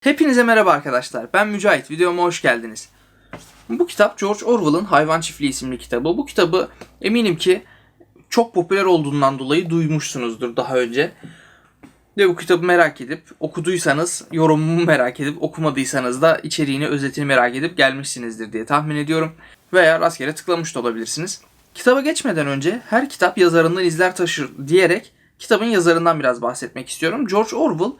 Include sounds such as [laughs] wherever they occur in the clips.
Hepinize merhaba arkadaşlar. Ben Mücahit. Videoma hoş geldiniz. Bu kitap George Orwell'ın Hayvan Çiftliği isimli kitabı. Bu kitabı eminim ki çok popüler olduğundan dolayı duymuşsunuzdur daha önce. Ve bu kitabı merak edip okuduysanız yorumumu merak edip okumadıysanız da içeriğini özetini merak edip gelmişsinizdir diye tahmin ediyorum. Veya rastgele tıklamış da olabilirsiniz. Kitaba geçmeden önce her kitap yazarından izler taşır diyerek kitabın yazarından biraz bahsetmek istiyorum. George Orwell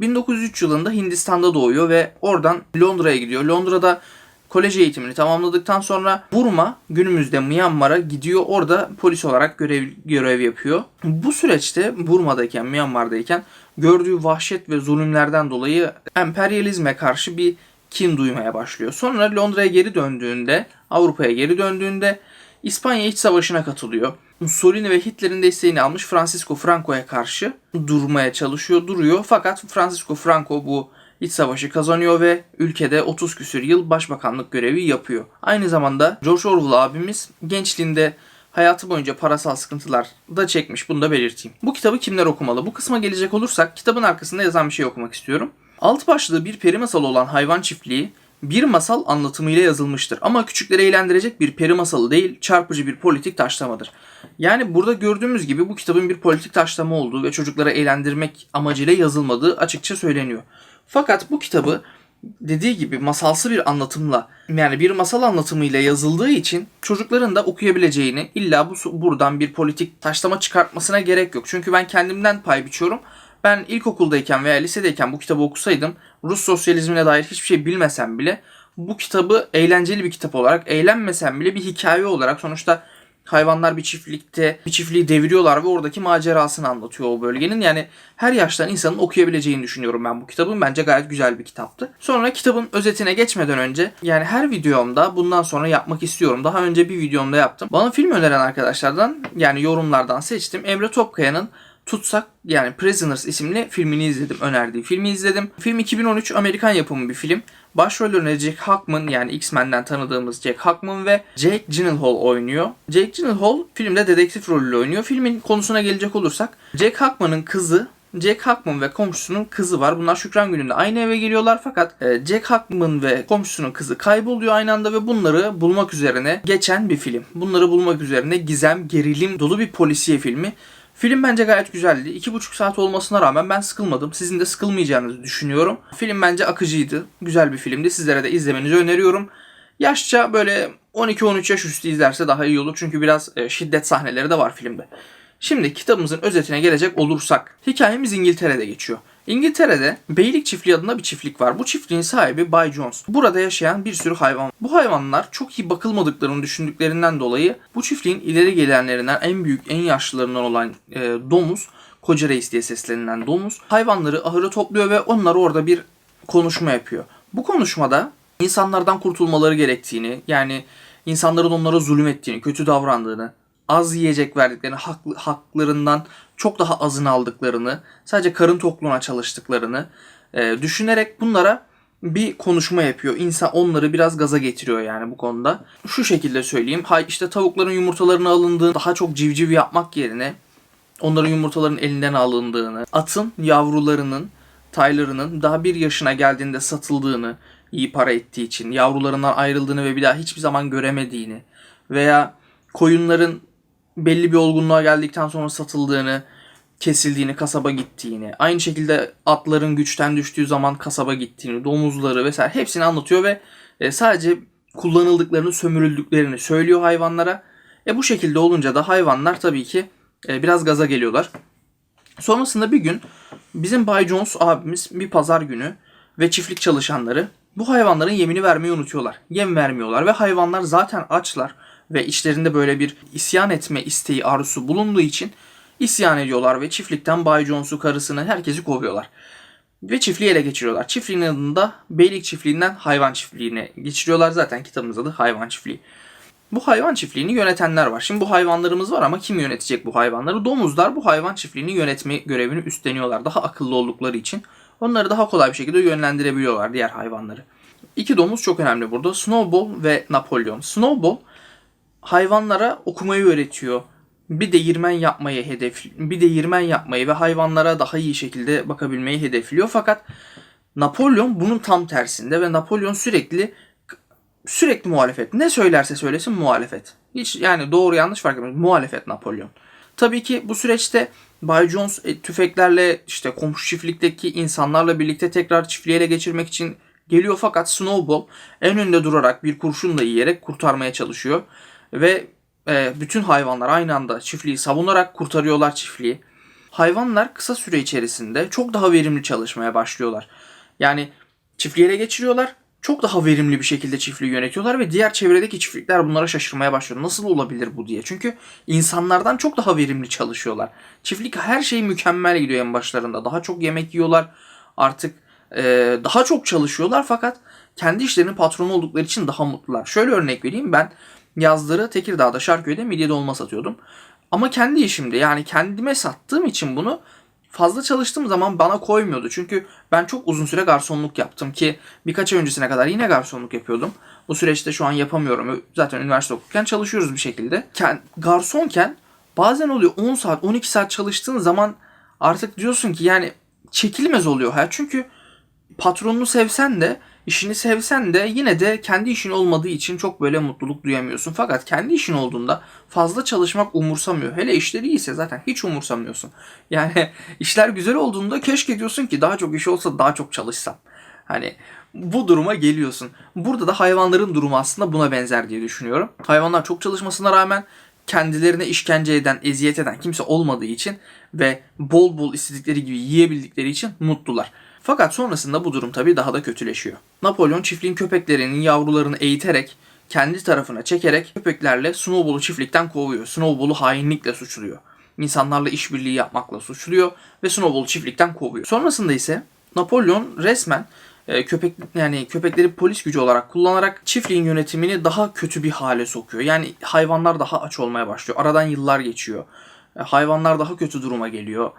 1903 yılında Hindistan'da doğuyor ve oradan Londra'ya gidiyor. Londra'da kolej eğitimini tamamladıktan sonra Burma günümüzde Myanmar'a gidiyor. Orada polis olarak görev, görev yapıyor. Bu süreçte Burma'dayken, Myanmar'dayken gördüğü vahşet ve zulümlerden dolayı emperyalizme karşı bir kin duymaya başlıyor. Sonra Londra'ya geri döndüğünde, Avrupa'ya geri döndüğünde İspanya İç Savaşı'na katılıyor. Mussolini ve Hitler'in desteğini almış Francisco Franco'ya karşı durmaya çalışıyor, duruyor. Fakat Francisco Franco bu iç savaşı kazanıyor ve ülkede 30 küsür yıl başbakanlık görevi yapıyor. Aynı zamanda George Orwell abimiz gençliğinde hayatı boyunca parasal sıkıntılar da çekmiş. Bunu da belirteyim. Bu kitabı kimler okumalı? Bu kısma gelecek olursak kitabın arkasında yazan bir şey okumak istiyorum. Alt başlığı bir peri masalı olan hayvan çiftliği bir masal anlatımıyla yazılmıştır. Ama küçükleri eğlendirecek bir peri masalı değil, çarpıcı bir politik taşlamadır. Yani burada gördüğümüz gibi bu kitabın bir politik taşlama olduğu ve çocuklara eğlendirmek amacıyla yazılmadığı açıkça söyleniyor. Fakat bu kitabı dediği gibi masalsı bir anlatımla yani bir masal anlatımıyla yazıldığı için çocukların da okuyabileceğini illa bu buradan bir politik taşlama çıkartmasına gerek yok. Çünkü ben kendimden pay biçiyorum. Ben ilkokuldayken veya lisedeyken bu kitabı okusaydım Rus sosyalizmine dair hiçbir şey bilmesem bile bu kitabı eğlenceli bir kitap olarak, eğlenmesem bile bir hikaye olarak sonuçta hayvanlar bir çiftlikte bir çiftliği deviriyorlar ve oradaki macerasını anlatıyor o bölgenin. Yani her yaştan insanın okuyabileceğini düşünüyorum ben bu kitabın. Bence gayet güzel bir kitaptı. Sonra kitabın özetine geçmeden önce yani her videomda bundan sonra yapmak istiyorum. Daha önce bir videomda yaptım. Bana film öneren arkadaşlardan yani yorumlardan seçtim. Emre Topkaya'nın Tutsak yani Prisoners isimli filmini izledim. Önerdiği filmi izledim. Film 2013 Amerikan yapımı bir film. Başrollerine Jack Hackman yani X-Men'den tanıdığımız Jack Hackman ve Jake Gyllenhaal oynuyor. Jake Gyllenhaal filmde dedektif rolüyle oynuyor. Filmin konusuna gelecek olursak Jack Hackman'ın kızı Jack Hackman ve komşusunun kızı var. Bunlar Şükran gününde aynı eve geliyorlar fakat e, Jack Hackman ve komşusunun kızı kayboluyor aynı anda ve bunları bulmak üzerine geçen bir film. Bunları bulmak üzerine gizem, gerilim dolu bir polisiye filmi. Film bence gayet güzeldi. İki buçuk saat olmasına rağmen ben sıkılmadım. Sizin de sıkılmayacağınızı düşünüyorum. Film bence akıcıydı. Güzel bir filmdi. Sizlere de izlemenizi öneriyorum. Yaşça böyle 12-13 yaş üstü izlerse daha iyi olur. Çünkü biraz e, şiddet sahneleri de var filmde. Şimdi kitabımızın özetine gelecek olursak. Hikayemiz İngiltere'de geçiyor. İngiltere'de Beylik Çiftliği adında bir çiftlik var. Bu çiftliğin sahibi Bay Jones. Burada yaşayan bir sürü hayvan. Bu hayvanlar çok iyi bakılmadıklarını düşündüklerinden dolayı bu çiftliğin ileri gelenlerinden en büyük, en yaşlılarından olan e, domuz, Koca Reis diye seslenilen domuz, hayvanları ahıra topluyor ve onlara orada bir konuşma yapıyor. Bu konuşmada insanlardan kurtulmaları gerektiğini, yani insanların onlara zulüm ettiğini, kötü davrandığını, az yiyecek verdiklerini, haklı, haklarından çok daha azını aldıklarını, sadece karın tokluğuna çalıştıklarını e, düşünerek bunlara bir konuşma yapıyor. İnsan onları biraz gaza getiriyor yani bu konuda. Şu şekilde söyleyeyim. Hay işte tavukların yumurtalarını alındığı daha çok civciv yapmak yerine onların yumurtaların elinden alındığını, atın yavrularının, taylarının daha bir yaşına geldiğinde satıldığını, iyi para ettiği için yavrularından ayrıldığını ve bir daha hiçbir zaman göremediğini veya koyunların belli bir olgunluğa geldikten sonra satıldığını, kesildiğini, kasaba gittiğini, aynı şekilde atların güçten düştüğü zaman kasaba gittiğini, domuzları vesaire hepsini anlatıyor ve e, sadece kullanıldıklarını, sömürüldüklerini söylüyor hayvanlara. E bu şekilde olunca da hayvanlar tabii ki e, biraz gaza geliyorlar. Sonrasında bir gün bizim Bay Jones abimiz bir pazar günü ve çiftlik çalışanları bu hayvanların yemini vermeyi unutuyorlar. Yem vermiyorlar ve hayvanlar zaten açlar ve içlerinde böyle bir isyan etme isteği arzusu bulunduğu için isyan ediyorlar ve çiftlikten Bay Jones'u, karısını, herkesi kovuyorlar. Ve çiftliği ele geçiriyorlar. Çiftliğin adında Beylik Çiftliği'nden Hayvan Çiftliği'ne geçiriyorlar. Zaten kitabımız adı Hayvan Çiftliği. Bu hayvan çiftliğini yönetenler var. Şimdi bu hayvanlarımız var ama kim yönetecek bu hayvanları? Domuzlar bu hayvan çiftliğini yönetme görevini üstleniyorlar. Daha akıllı oldukları için onları daha kolay bir şekilde yönlendirebiliyorlar diğer hayvanları. İki domuz çok önemli burada. Snowball ve Napolyon. Snowball hayvanlara okumayı öğretiyor. Bir değirmen yapmayı hedef bir değirmen yapmayı ve hayvanlara daha iyi şekilde bakabilmeyi hedefliyor. Fakat Napolyon bunun tam tersinde ve Napolyon sürekli sürekli muhalefet. Ne söylerse söylesin muhalefet. Hiç yani doğru yanlış fark etmez. Muhalefet Napolyon. Tabii ki bu süreçte Bay Jones e, tüfeklerle işte komşu çiftlikteki insanlarla birlikte tekrar çiftliği ele geçirmek için geliyor fakat Snowball en önde durarak bir kurşunla yiyerek kurtarmaya çalışıyor ve e, bütün hayvanlar aynı anda çiftliği savunarak kurtarıyorlar çiftliği. Hayvanlar kısa süre içerisinde çok daha verimli çalışmaya başlıyorlar. Yani çiftliği ele geçiriyorlar. Çok daha verimli bir şekilde çiftliği yönetiyorlar ve diğer çevredeki çiftlikler bunlara şaşırmaya başlıyor. Nasıl olabilir bu diye. Çünkü insanlardan çok daha verimli çalışıyorlar. Çiftlik her şey mükemmel gidiyor en başlarında. Daha çok yemek yiyorlar. Artık e, daha çok çalışıyorlar fakat kendi işlerinin patronu oldukları için daha mutlular. Şöyle örnek vereyim ben yazları Tekirdağ'da Şarköy'de midye dolma satıyordum. Ama kendi işimde yani kendime sattığım için bunu fazla çalıştığım zaman bana koymuyordu. Çünkü ben çok uzun süre garsonluk yaptım ki birkaç ay öncesine kadar yine garsonluk yapıyordum. Bu süreçte şu an yapamıyorum. Zaten üniversite okurken çalışıyoruz bir şekilde. Garsonken bazen oluyor 10 saat 12 saat çalıştığın zaman artık diyorsun ki yani çekilmez oluyor hayat. Çünkü patronunu sevsen de işini sevsen de yine de kendi işin olmadığı için çok böyle mutluluk duyamıyorsun. Fakat kendi işin olduğunda fazla çalışmak umursamıyor. Hele işleri iyiyse zaten hiç umursamıyorsun. Yani [laughs] işler güzel olduğunda keşke diyorsun ki daha çok iş olsa daha çok çalışsam. Hani bu duruma geliyorsun. Burada da hayvanların durumu aslında buna benzer diye düşünüyorum. Hayvanlar çok çalışmasına rağmen kendilerine işkence eden, eziyet eden kimse olmadığı için ve bol bol istedikleri gibi yiyebildikleri için mutlular. Fakat sonrasında bu durum tabii daha da kötüleşiyor. Napolyon çiftliğin köpeklerinin yavrularını eğiterek kendi tarafına çekerek köpeklerle Snowball'u çiftlikten kovuyor. Snowball'u hainlikle suçluyor. İnsanlarla işbirliği yapmakla suçluyor ve Snowball'u çiftlikten kovuyor. Sonrasında ise Napolyon resmen e, köpek yani köpekleri polis gücü olarak kullanarak çiftliğin yönetimini daha kötü bir hale sokuyor. Yani hayvanlar daha aç olmaya başlıyor. Aradan yıllar geçiyor. E, hayvanlar daha kötü duruma geliyor.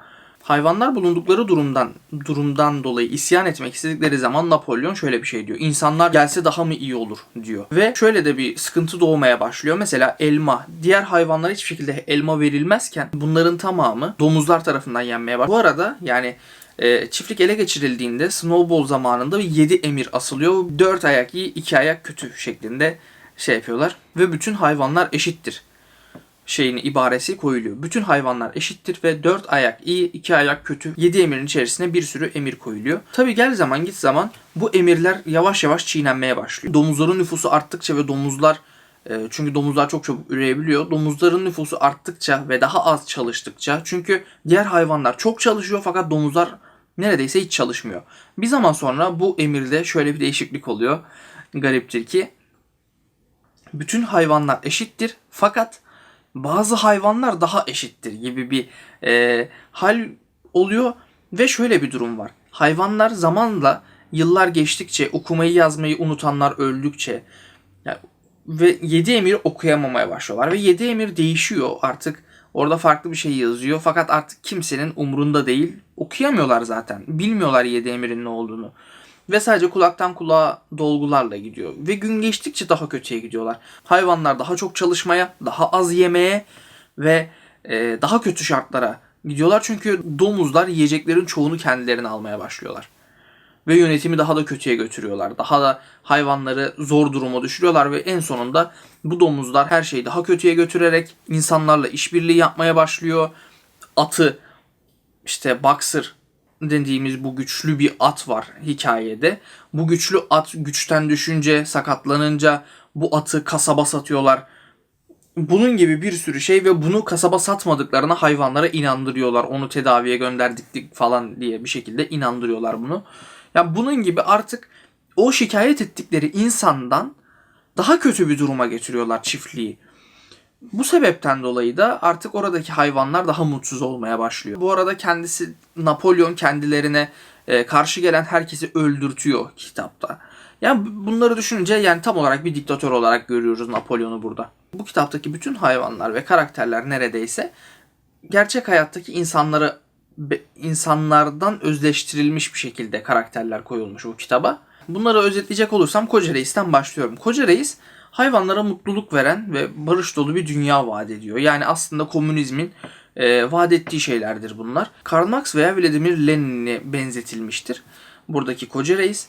Hayvanlar bulundukları durumdan durumdan dolayı isyan etmek istedikleri zaman Napolyon şöyle bir şey diyor. İnsanlar gelse daha mı iyi olur diyor. Ve şöyle de bir sıkıntı doğmaya başlıyor. Mesela elma. Diğer hayvanlara hiçbir şekilde elma verilmezken bunların tamamı domuzlar tarafından yenmeye başlıyor. Bu arada yani e, çiftlik ele geçirildiğinde Snowball zamanında 7 emir asılıyor. 4 ayak iyi, 2 ayak kötü şeklinde şey yapıyorlar. Ve bütün hayvanlar eşittir şeyini ibaresi koyuluyor. Bütün hayvanlar eşittir ve 4 ayak iyi, 2 ayak kötü. 7 emirin içerisine bir sürü emir koyuluyor. Tabi gel zaman git zaman bu emirler yavaş yavaş çiğnenmeye başlıyor. Domuzların nüfusu arttıkça ve domuzlar e, çünkü domuzlar çok çabuk üreyebiliyor. Domuzların nüfusu arttıkça ve daha az çalıştıkça çünkü diğer hayvanlar çok çalışıyor fakat domuzlar neredeyse hiç çalışmıyor. Bir zaman sonra bu emirde şöyle bir değişiklik oluyor. Gariptir ki bütün hayvanlar eşittir fakat bazı hayvanlar daha eşittir gibi bir e, hal oluyor ve şöyle bir durum var. Hayvanlar zamanla yıllar geçtikçe okumayı yazmayı unutanlar öldükçe yani, ve yedi emir okuyamamaya başlıyorlar ve yedi emir değişiyor artık orada farklı bir şey yazıyor fakat artık kimsenin umrunda değil okuyamıyorlar zaten bilmiyorlar yedi emirin ne olduğunu ve sadece kulaktan kulağa dolgularla gidiyor. Ve gün geçtikçe daha kötüye gidiyorlar. Hayvanlar daha çok çalışmaya, daha az yemeye ve e, daha kötü şartlara gidiyorlar. Çünkü domuzlar yiyeceklerin çoğunu kendilerine almaya başlıyorlar. Ve yönetimi daha da kötüye götürüyorlar. Daha da hayvanları zor duruma düşürüyorlar ve en sonunda bu domuzlar her şeyi daha kötüye götürerek insanlarla işbirliği yapmaya başlıyor. Atı işte boxer dediğimiz bu güçlü bir at var hikayede. Bu güçlü at güçten düşünce, sakatlanınca bu atı kasaba satıyorlar. Bunun gibi bir sürü şey ve bunu kasaba satmadıklarına hayvanlara inandırıyorlar. Onu tedaviye gönderdik falan diye bir şekilde inandırıyorlar bunu. Yani bunun gibi artık o şikayet ettikleri insandan daha kötü bir duruma getiriyorlar çiftliği. Bu sebepten dolayı da artık oradaki hayvanlar daha mutsuz olmaya başlıyor. Bu arada kendisi Napolyon kendilerine e, karşı gelen herkesi öldürtüyor kitapta. Yani bunları düşününce yani tam olarak bir diktatör olarak görüyoruz Napolyon'u burada. Bu kitaptaki bütün hayvanlar ve karakterler neredeyse gerçek hayattaki insanları insanlardan özleştirilmiş bir şekilde karakterler koyulmuş bu kitaba. Bunları özetleyecek olursam Koca Reis'ten başlıyorum. Koca Reis hayvanlara mutluluk veren ve barış dolu bir dünya vaat ediyor. Yani aslında komünizmin e, vaat ettiği şeylerdir bunlar. Karl Marx veya Vladimir Lenin'e benzetilmiştir. buradaki koca reis.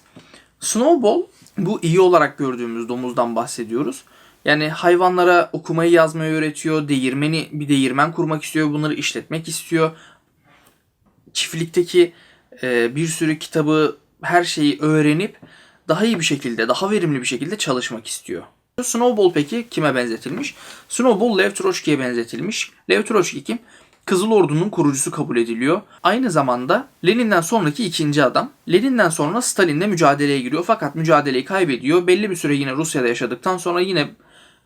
Snowball bu iyi olarak gördüğümüz domuzdan bahsediyoruz. Yani hayvanlara okumayı yazmayı öğretiyor. Değirmeni bir değirmen kurmak istiyor. Bunları işletmek istiyor. Çiftlikteki e, bir sürü kitabı her şeyi öğrenip daha iyi bir şekilde, daha verimli bir şekilde çalışmak istiyor. Snowball peki kime benzetilmiş? Snowball Lev Trotsky'ye benzetilmiş. Lev Trotsky kim? Kızıl Ordu'nun kurucusu kabul ediliyor. Aynı zamanda Lenin'den sonraki ikinci adam. Lenin'den sonra Stalin'le mücadeleye giriyor fakat mücadeleyi kaybediyor. Belli bir süre yine Rusya'da yaşadıktan sonra yine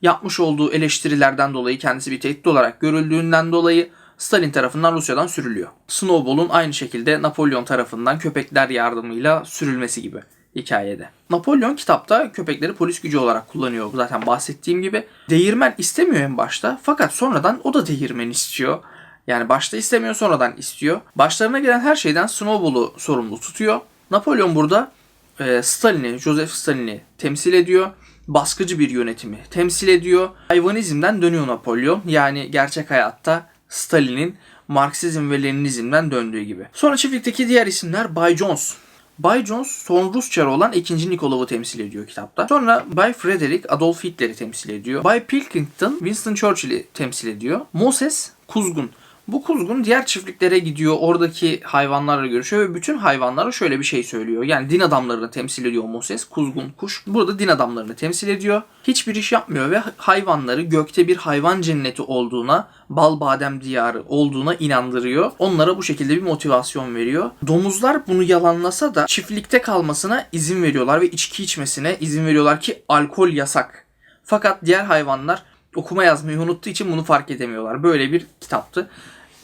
yapmış olduğu eleştirilerden dolayı kendisi bir tehdit olarak görüldüğünden dolayı Stalin tarafından Rusya'dan sürülüyor. Snowball'un aynı şekilde Napolyon tarafından köpekler yardımıyla sürülmesi gibi hikayede. Napolyon kitapta köpekleri polis gücü olarak kullanıyor. Zaten bahsettiğim gibi. Değirmen istemiyor en başta fakat sonradan o da değirmen istiyor. Yani başta istemiyor sonradan istiyor. Başlarına gelen her şeyden Snowball'u sorumlu tutuyor. Napolyon burada e, Stalin'i, Joseph Stalin'i temsil ediyor. Baskıcı bir yönetimi temsil ediyor. Hayvanizmden dönüyor Napolyon. Yani gerçek hayatta Stalin'in Marksizm ve Leninizmden döndüğü gibi. Sonra çiftlikteki diğer isimler Bay Jones. Bay Jones son Rus çarı olan 2. Nikolov'u temsil ediyor kitapta. Sonra Bay Frederick Adolf Hitler'i temsil ediyor. Bay Pilkington Winston Churchill'i temsil ediyor. Moses Kuzgun. Bu kuzgun diğer çiftliklere gidiyor. Oradaki hayvanlarla görüşüyor ve bütün hayvanlara şöyle bir şey söylüyor. Yani din adamlarını temsil ediyor Moses. Kuzgun kuş. Burada din adamlarını temsil ediyor. Hiçbir iş yapmıyor ve hayvanları gökte bir hayvan cenneti olduğuna, bal badem diyarı olduğuna inandırıyor. Onlara bu şekilde bir motivasyon veriyor. Domuzlar bunu yalanlasa da çiftlikte kalmasına izin veriyorlar ve içki içmesine izin veriyorlar ki alkol yasak. Fakat diğer hayvanlar okuma yazmayı unuttuğu için bunu fark edemiyorlar. Böyle bir kitaptı.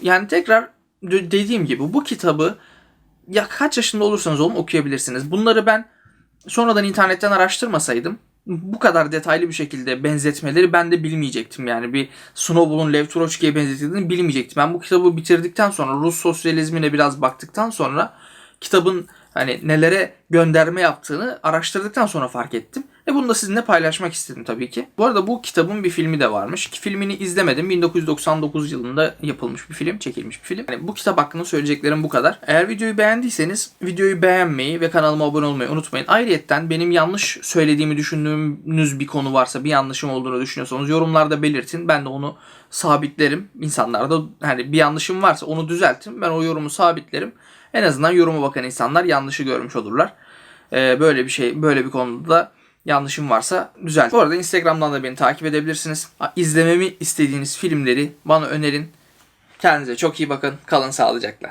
Yani tekrar de- dediğim gibi bu kitabı ya kaç yaşında olursanız olun okuyabilirsiniz. Bunları ben sonradan internetten araştırmasaydım bu kadar detaylı bir şekilde benzetmeleri ben de bilmeyecektim. Yani bir Snowball'un Lev Trotsky'ye benzetildiğini bilmeyecektim. Ben bu kitabı bitirdikten sonra Rus sosyalizmine biraz baktıktan sonra kitabın hani nelere gönderme yaptığını araştırdıktan sonra fark ettim. Ve bunu da sizinle paylaşmak istedim tabii ki. Bu arada bu kitabın bir filmi de varmış. Filmini izlemedim. 1999 yılında yapılmış bir film, çekilmiş bir film. Yani bu kitap hakkında söyleyeceklerim bu kadar. Eğer videoyu beğendiyseniz videoyu beğenmeyi ve kanalıma abone olmayı unutmayın. Ayrıyetten benim yanlış söylediğimi düşündüğünüz bir konu varsa, bir yanlışım olduğunu düşünüyorsanız yorumlarda belirtin. Ben de onu sabitlerim. İnsanlar da hani bir yanlışım varsa onu düzeltin. Ben o yorumu sabitlerim. En azından yoruma bakan insanlar yanlışı görmüş olurlar. Ee, böyle bir şey, böyle bir konuda da yanlışım varsa düzelt. Bu arada Instagram'dan da beni takip edebilirsiniz. İzlememi istediğiniz filmleri bana önerin. Kendinize çok iyi bakın. Kalın sağlıcakla.